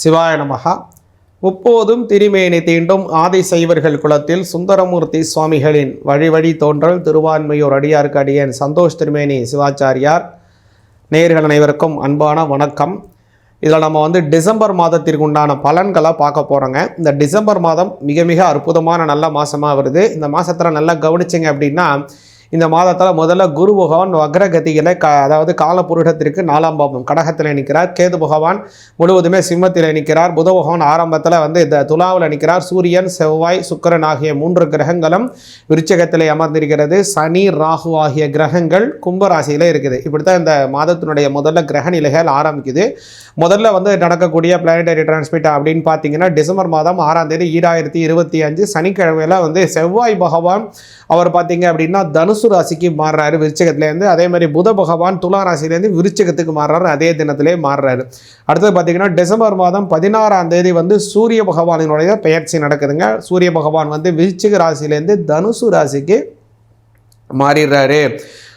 சிவாய நமகா முப்போதும் திருமேனி தீண்டும் ஆதி சைவர்கள் குலத்தில் சுந்தரமூர்த்தி சுவாமிகளின் வழி வழி தோன்றல் திருவான்மையூர் அடியாருக்கு அடியேன் சந்தோஷ் திருமேனி சிவாச்சாரியார். நேர்கள் அனைவருக்கும் அன்பான வணக்கம். இதில் நம்ம வந்து டிசம்பர் மாதத்திற்கு உண்டான பலன்களை பார்க்க போகிறோங்க இந்த டிசம்பர் மாதம் மிக மிக அற்புதமான நல்ல மாதமாக வருது. இந்த மாதத்தில் நல்லா கவனிச்சிங்க அப்படின்னா இந்த மாதத்தில் முதல்ல குரு பகவான் வக்ரகதியில் க அதாவது காலபுருடத்திற்கு நாலாம் பாவம் கடகத்தில் நிற்கிறார். கேது பகவான் முழுவதுமே சிம்மத்தில் நிற்கிறார். புத பகவான் ஆரம்பத்தில் வந்து இந்த துலாவில் நிற்கிறார். சூரியன் செவ்வாய் சுக்கிரன் ஆகிய மூன்று கிரகங்களும் விருச்சகத்தில் அமர்ந்திருக்கிறது. சனி ராகு ஆகிய கிரகங்கள் கும்பராசியில் இருக்குது. இப்படி தான் இந்த மாதத்தினுடைய முதல்ல கிரக நிலைகள் ஆரம்பிக்குது. முதல்ல வந்து நடக்கக்கூடிய பிளானடரி டிரான்ஸ்மிட் அப்படின்னு பார்த்தீங்கன்னா டிசம்பர் மாதம் ஆறாம் தேதி ஈராயிரத்தி இருபத்தி அஞ்சு சனிக்கிழமையில் வந்து செவ்வாய் பகவான் அவர் பார்த்தீங்க அப்படின்னா தனுஷ் தனுசு ராசிக்கு மாறுறாரு. விருச்சகத்துலேருந்து அதே மாதிரி புத பகவான் துலா ராசிலேருந்து விருச்சகத்துக்கு மாறுறாரு. அதே தினத்திலே மாறுறாரு. அடுத்தது பார்த்தீங்கன்னா டிசம்பர் மாதம் பதினாறாம் தேதி வந்து சூரிய பகவானினுடைய பெயர்ச்சி நடக்குதுங்க. சூரிய பகவான் வந்து விருச்சிக ராசிலேருந்து தனுசு ராசிக்கு மாறிடுறாரு.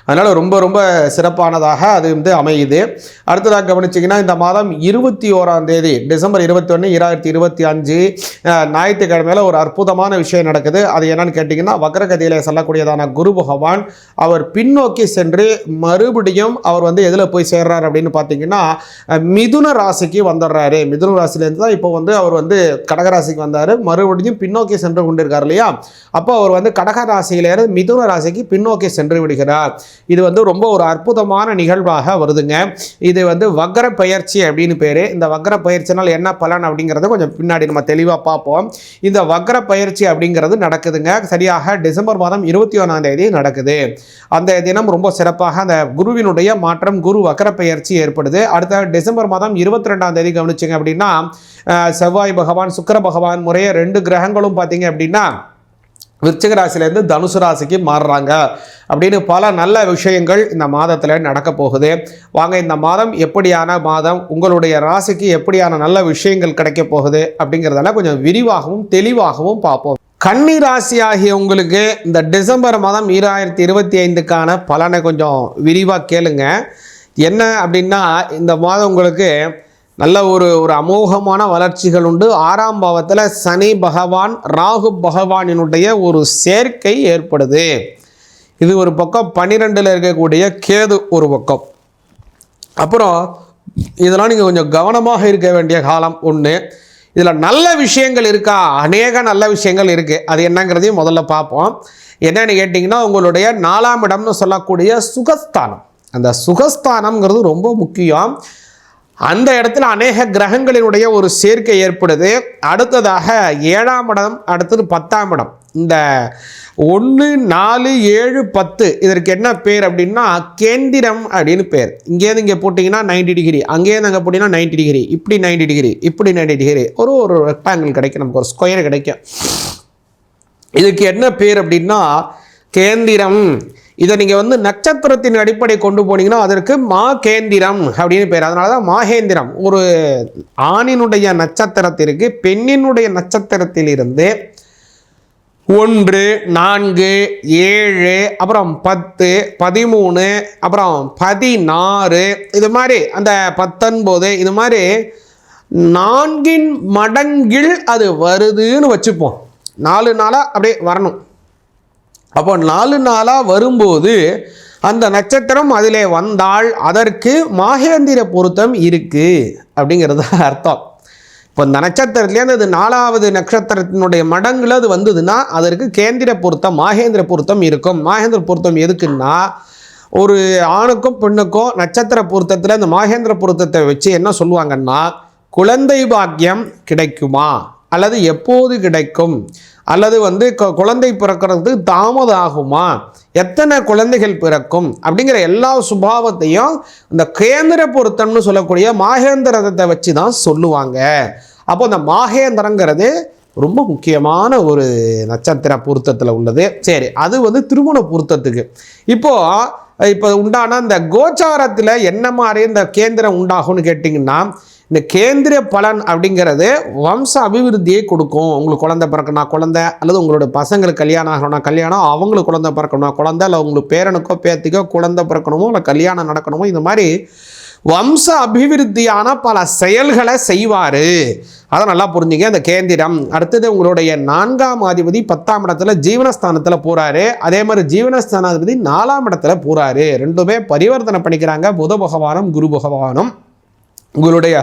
அதனால் ரொம்ப ரொம்ப சிறப்பானதாக அது வந்து அமையுது. அடுத்ததாக கவனிச்சிங்கன்னா இந்த மாதம் இருபத்தி ஓராம் தேதி டிசம்பர் இருபத்தி ஒன்று இராயிரத்தி இருபத்தி அஞ்சு ஞாயிற்றுக்கிழமையில் ஒரு அற்புதமான விஷயம் நடக்குது. அது என்னன்னு கேட்டிங்கன்னா வக்ரகதியில் சொல்லக்கூடியதான குரு பகவான் அவர் பின்னோக்கி சென்று மறுபடியும் அவர் வந்து எதில் போய் சேர்றார் அப்படின்னு பார்த்தீங்கன்னா மிதுன ராசிக்கு வந்துடுறாரு மிதுன ராசிலேருந்து தான் இப்போ வந்து அவர் வந்து கடகராசிக்கு வந்தார். மறுபடியும் பின்னோக்கி சென்று கொண்டிருக்கார் இல்லையா? அப்போ அவர் வந்து கடக ராசியிலேருந்து மிதுன ராசிக்கு பின்னோக்கி சென்று விடுகிறார். இது வந்து ரொம்ப ஒரு அற்புதமான நிகழ்வாக வருதுங்க. இது வந்து வக்ர பயிற்சி அப்படின்னு பேர். இந்த வக்ர பயிற்சினால் என்ன பலன் அப்படிங்கிறத கொஞ்சம் பின்னாடி நம்ம தெளிவாக பார்ப்போம். இந்த வக்ர பயிற்சி அப்படிங்கிறது நடக்குதுங்க. சரியாக டிசம்பர் மாதம் இருபத்தி ஒன்றாம் தேதி நடக்குது. அந்த தினம் ரொம்ப சிறப்பாக அந்த குருவினுடைய மாற்றம் குரு வக்ர பயிற்சி ஏற்படுது. அடுத்த டிசம்பர் மாதம் இருபத்தி ரெண்டாம் தேதி கவனிச்சிங்க அப்படின்னா செவ்வாய் பகவான் சுக்கர பகவான் முறையே ரெண்டு கிரகங்களும் பார்த்தீங்க அப்படின்னா விருச்சிக ராசிலேருந்து தனுசு ராசிக்கு மாறுறாங்க. அப்படின்னு பல நல்ல விஷயங்கள் இந்த மாதத்தில் நடக்க போகுது. வாங்க இந்த மாதம் எப்படியான மாதம்? உங்களுடைய ராசிக்கு எப்படியான நல்ல விஷயங்கள் கிடைக்க போகுது? அப்படிங்கிறதெல்லாம் கொஞ்சம் விரிவாகவும் தெளிவாகவும் பார்ப்போம். கன்னி ராசி ஆகிய உங்களுக்கு இந்த டிசம்பர் மாதம் ஈராயிரத்தி இருபத்தி ஐந்துக்கான பலனை கொஞ்சம் விரிவாக கேளுங்க. என்ன அப்படின்னா இந்த மாதம் உங்களுக்கு நல்ல ஒரு ஒரு அமோகமான வளர்ச்சிகள் உண்டு. ஆறாம் பாவத்தில் சனி பகவான் ராகு பகவானினுடைய ஒரு சேர்க்கை ஏற்படுது. இது ஒரு பக்கம் பன்னிரெண்டில் இருக்கக்கூடிய கேது ஒரு பக்கம். அப்புறம் இதெல்லாம் நீங்கள் கொஞ்சம் கவனமாக இருக்க வேண்டிய காலம் ஒன்று இதில் நல்ல விஷயங்கள் இருக்கா? அநேக நல்ல விஷயங்கள் இருக்குது அது என்னங்கிறதையும் முதல்ல பார்ப்போம். என்னென்னு கேட்டிங்கன்னா உங்களுடைய நாலாம் இடம்னு சொல்லக்கூடிய சுகஸ்தானம். அந்த சுகஸ்தானம்ங்கிறது ரொம்ப முக்கியம். அந்த இடத்துல அநேக கிரகங்களினுடைய ஒரு சேர்க்கை ஏற்படுது. அடுத்ததாக ஏழாம் இடம் அடுத்தது பத்தாம் இடம். இந்த ஒன்று நாலு ஏழு பத்து இதற்கு என்ன பேர் அப்படின்னா கேந்திரம் அப்படின்னு பேர். இங்கேருந்து இங்கே போட்டிங்கன்னா 90 டிகிரி அங்கேருந்து அங்கே போட்டிங்கன்னா 90 டிகிரி இப்படி 90 டிகிரி இப்படி 90 டிகிரி ஒரு ஒரு ரெக்டாங்கிள் கிடைக்கும் நமக்கு ஒரு ஸ்கொயர் கிடைக்கும். இதுக்கு என்ன பேர் அப்படின்னா கேந்திரம். இதை நீங்கள் வந்து நட்சத்திரத்தின் அடிப்படை கொண்டு போனீங்கன்னா அதற்கு மா கேந்திரம் அப்படின்னு பேர். அதனால தான் மாகேந்திரம். ஒரு ஆணினுடைய நட்சத்திரத்திற்கு பெண்ணினுடைய நட்சத்திரத்திலிருந்து ஒன்று நான்கு ஏழு அப்புறம் பத்து பதிமூணு அப்புறம் பதினாறு இது மாதிரி அந்த பத்தொன்பது இது மாதிரி நான்கின் மடங்கில் அது வருதுன்னு வச்சுப்போம். நாலு நாளாக அப்படியே வரணும். அப்போ நாலு நாளாக வரும்போது அந்த நட்சத்திரம் அதிலே வந்தால் அதற்கு மாகேந்திர பொருத்தம் இருக்குது அப்படிங்கிறது அர்த்தம். இப்போ இந்த நட்சத்திரத்துலேருந்து அது நாலாவது நட்சத்திரத்தினுடைய மடங்கில் அது வந்ததுன்னா அதற்கு கேந்திர பொருத்தம் மாகேந்திர பொருத்தம் இருக்கும். மாகேந்திர பொருத்தம் எதுக்குன்னா ஒரு ஆணுக்கும் பெண்ணுக்கும் நட்சத்திர பொருத்தத்தில் இந்த மாகேந்திர பொருத்தத்தை வச்சு என்ன சொல்லுவாங்கன்னா குழந்தை பாக்கியம் கிடைக்குமா? அல்லது எப்போது கிடைக்கும்? அல்லது வந்து குழந்தை பிறக்கிறதுக்கு தாமதம் ஆகுமா எத்தனை குழந்தைகள் பிறக்கும்? அப்படிங்கிற எல்லா சுபாவத்தையும் இந்த கேந்திர பொருத்தம்னு சொல்லக்கூடிய மாகேந்திரத்தை வச்சு தான் சொல்லுவாங்க. அப்போ இந்த மாகேந்திரங்கிறது ரொம்ப முக்கியமான ஒரு நட்சத்திர பொருத்தத்தில் உள்ளது. சரி அது வந்து திருமண பொருத்தத்துக்கு. இப்போ இப்போ உண்டான இந்த கோச்சாரத்தில் என்ன மாதிரி இந்த கேந்திரம் உண்டாகும்னு கேட்டிங்கன்னா இந்த கேந்திர பலன் அப்படிங்கிறது வம்ச அபிவிருத்தியை கொடுக்கும். உங்களுக்கு குழந்தை பிறக்கணும் குழந்தை அல்லது உங்களோட பசங்களுக்கு கல்யாணம் ஆகணும்னா கல்யாணம் அவங்களுக்கு குழந்தை பிறக்கணும் குழந்தை இல்லை உங்களுக்கு பேரனுக்கோ பேத்திக்கோ குழந்தை பிறக்கணுமோ இல்லை கல்யாணம் நடக்கணுமோ இந்த மாதிரி வம்ச அபிவிருத்தியான பல செயல்களை செய்வார். அதை நல்லா புரிஞ்சுங்க. இந்த கேந்திரம் அடுத்தது உங்களுடைய நான்காம் அதிபதி பத்தாம் இடத்துல ஜீவனஸ்தானத்தில் போகிறாரு அதே மாதிரி ஜீவனஸ்தானாதிபதி நாலாம் இடத்துல போகிறாரு ரெண்டுமே பரிவர்த்தனை பண்ணிக்கிறாங்க. புத பகவானும் குரு பகவானும். உங்களுடைய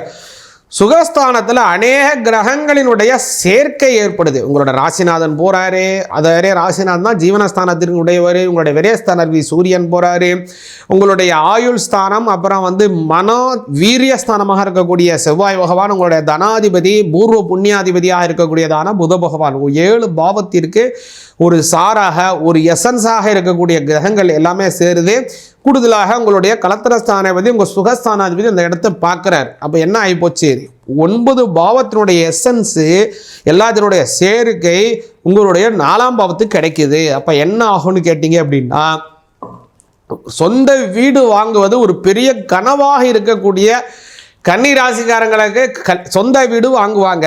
சுகஸ்தானத்தில் அநேக கிரகங்களினுடைய சேர்க்கை ஏற்படுது. உங்களோட ராசிநாதன் போறாரு. அதே ராசிநாதன் தான் ஜீவனஸ்தானத்திற்கு உடையவர் உங்களுடைய விரயஸ்தானவி சூரியன் போகிறாரு உங்களுடைய ஆயுள் ஸ்தானம் அப்புறம் வந்து மனோ வீரியஸ்தானமாக இருக்கக்கூடிய செவ்வாய் பகவான் உங்களுடைய தனாதிபதி பூர்வ புண்ணியாதிபதியாக இருக்கக்கூடியதான புத பகவான். ஏழு பாவத்திற்கு ஒரு சாராக ஒரு எசன்ஸாக இருக்கக்கூடிய கிரகங்கள் எல்லாமே சேருது. கூடுதலாக உங்களுடைய கலத்திரஸ்தானாதிபதி உங்கள் சுகஸ்தானாதிபதி அந்த இடத்த பார்க்குறாரு. அப்போ என்ன ஆகிப்போச்சு ஒன்பது பாவத்தினுடைய எசன்ஸு எல்லாத்தினுடைய சேர்க்கை உங்களுடைய நாலாம் பாவத்துக்கு கிடைக்குது. அப்போ என்ன ஆகும்னு கேட்டிங்க அப்படின்னா சொந்த வீடு வாங்குவது ஒரு பெரிய கனவாக இருக்கக்கூடிய கன்னி ராசிக்காரங்களுக்கு க சொந்த வீடு வாங்குவாங்க.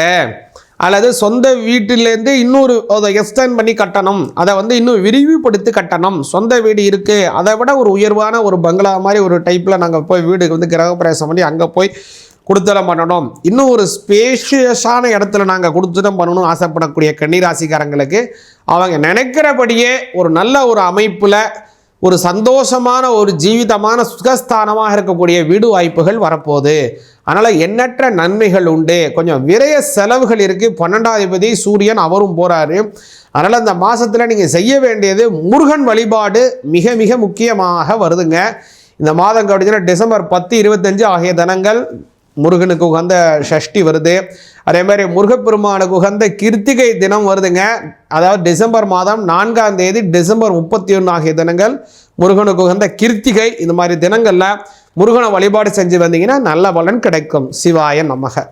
அல்லது சொந்த வீட்டிலேருந்து இன்னொரு அதை எக்ஸ்டெண்ட் பண்ணி கட்டணும். அதை வந்து இன்னும் விரிவுபடுத்தி கட்டணும். சொந்த வீடு இருக்குது அதை விட ஒரு உயர்வான ஒரு பங்களா மாதிரி ஒரு டைப்பில் நாங்கள் போய் வீடு வந்து கிரகப்பிரவேசம் பண்ணி அங்கே போய் கொடுத்தலம் பண்ணணும். இன்னும் ஒரு ஸ்பேஷியஸான இடத்துல நாங்கள் கொடுத்துடம் பண்ணணும் ஆசைப்படக்கூடிய கன்னிராசிக்காரங்களுக்கு அவங்க நினைக்கிறபடியே ஒரு நல்ல ஒரு அமைப்பில் ஒரு சந்தோஷமான ஒரு ஜீவிதமான சுகஸ்தானமாக இருக்கக்கூடிய வீடு வாய்ப்புகள் வரப்போகுது. அதனால் எண்ணற்ற நன்மைகள் உண்டு. கொஞ்சம் விரைய செலவுகள் இருக்குது பன்னெண்டாதிபதி சூரியன் அவரும் போகிறாரு அதனால் அந்த மாதத்தில் நீங்கள் செய்ய வேண்டியது முருகன் வழிபாடு மிக மிக முக்கியமாக வருதுங்க. இந்த மாதம் கழிச்சுன்னா டிசம்பர் பத்து இருபத்தஞ்சு ஆகிய தினங்கள் முருகனுக்கு உகந்த ஷஷ்டி வருது. அதே மாதிரி முருகப்பெருமானுக்கு உகந்த கிருத்திகை தினம் வருதுங்க. அதாவது டிசம்பர் மாதம் நான்காம் தேதி டிசம்பர் முப்பத்தி ஒன்று ஆகிய தினங்கள் முருகனுக்கு உகந்த கிருத்திகை இந்த மாதிரி தினங்களில் முருகனை வழிபாடு செஞ்சு வந்தீங்கன்னா நல்ல பலன் கிடைக்கும். சிவாய நமக.